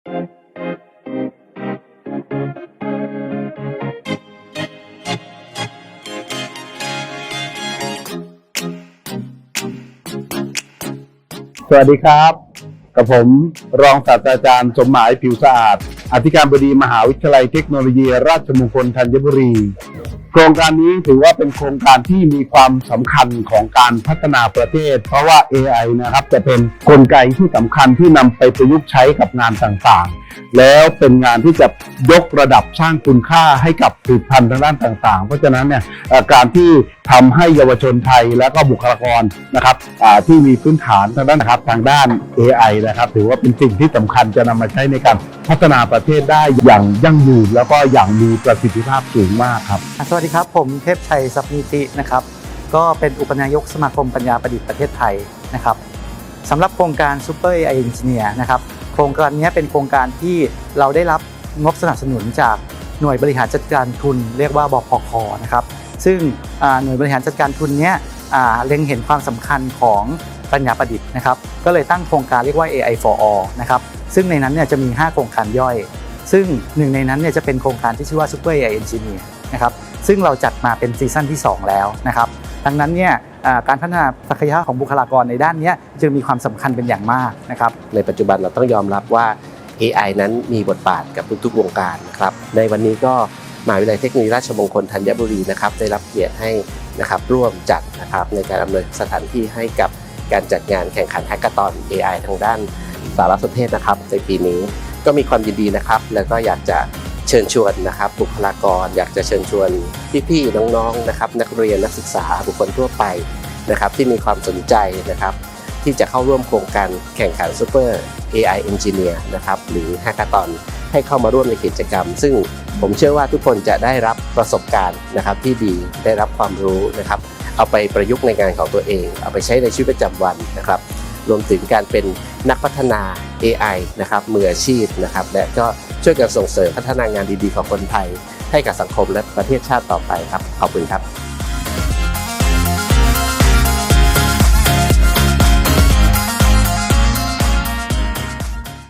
สวัสดีครับ กับผมรองศาสตราจารย์สมหมายผิวสะอาด อธิการบดีมหาวิทยาลัยเทคโนโลยี ราชมงคลธัญบุรี โครงการนี้ถือว่าเป็นโครงการที่มีความสำคัญของการพัฒนาประเทศ เพราะว่า AI นะครับจะเป็นกลไกที่สำคัญที่นำไปประยุกต์ใช้กับงานต่างๆ แล้วเป็นงานที่จะยกระดับสร้างคุณค่าให้กับผลิตภัณฑ์ทางด้านต่างๆ เพราะฉะนั้นเนี่ยการที่ทำให้เยาวชนไทยและก็บุคลากรนะครับที่มีพื้นฐานทางด้านนะครับทางด้าน AI นะครับ ถือว่าเป็นสิ่งที่สำคัญจะนำมาใช้ในการพัฒนาประเทศได้อย่างยั่งยืนแล้วก็อย่างมีประสิทธิภาพสูงมากครับสวัสดีครับ ผมเทพชัยสัพนิตินะครับก็เป็นอุปนายกสมาคมปัญญาประดิษฐ์ประเทศไทยนะครับสำหรับโครงการ Super AI Engineer นะครับ โครงการนี้เป็นโครงการที่เราได้รับงบสนับสนุนจากหน่วยบริหารจัดการทุน เรียกว่าบพคนะครับ ซึ่งหน่วยบริหารจัดการทุนเนี้ยอ่าเล็งเห็นความสำคัญของปัญญาประดิษฐ์นะครับ ก็เลยตั้งโครงการเรียกว่า AI for all นะครับ ซึ่งในนั้นเนี่ยจะมี 5 โครงการย่อย ซึ่งหนึ่งในนั้นเนี่ยจะเป็นโครงการที่ชื่อว่า Super AI Engineer นะครับ ซึ่งเราจัดมาเป็นซีซั่นที่ 2 แล้วนะครับ ดังนั้นเนี่ย การพัฒนาศักยภาพของบุคลากรในด้านนี้จึงมีความสำคัญเป็นอย่างมากนะครับในปัจจุบันเราต้องยอมรับว่า AI นั้นมีบทบาทกับทุกๆวงการนะครับในวันนี้ก็มหาวิทยาลัยเทคโนโลยีราชมงคลธัญบุรีนะครับได้รับเกียรติให้นะครับร่วมจัดนะครับในการอำนวยสถานที่ให้กับการจัดงานแข่งขันแฮกเกอร์ตอน AI ทางด้านสารสนเทศนะครับในปีนี้ก็มีความยินดีนะครับ แล้วก็อยากจะ เชิญชวนนะครับบุคลากร อยากจะเชิญชวนพี่ๆน้องๆนะครับนักเรียนนักศึกษาบุคคลทั่วไปนะครับที่มีความสนใจนะครับ ที่จะเข้าร่วมโครงการแข่งขัน Super AI Engineer นะครับหรือ Hackathon ให้เข้ามาร่วมในกิจกรรม ซึ่งผมเชื่อว่าทุกคนจะได้รับประสบการณ์นะครับที่ดีได้รับความรู้นะครับ เอาไปประยุกต์ในงานของตัวเอง เอาไปใช้ในชีวิตประจำวันนะครับ รวมถึงการเป็นนักพัฒนา AI นะครับมืออาชีพนะครับและก็ ช่วยกันส่งเสริมพัฒนางานดีๆของคนไทย ให้กับสังคมและประเทศชาติต่อไปครับ ขอบคุณครับ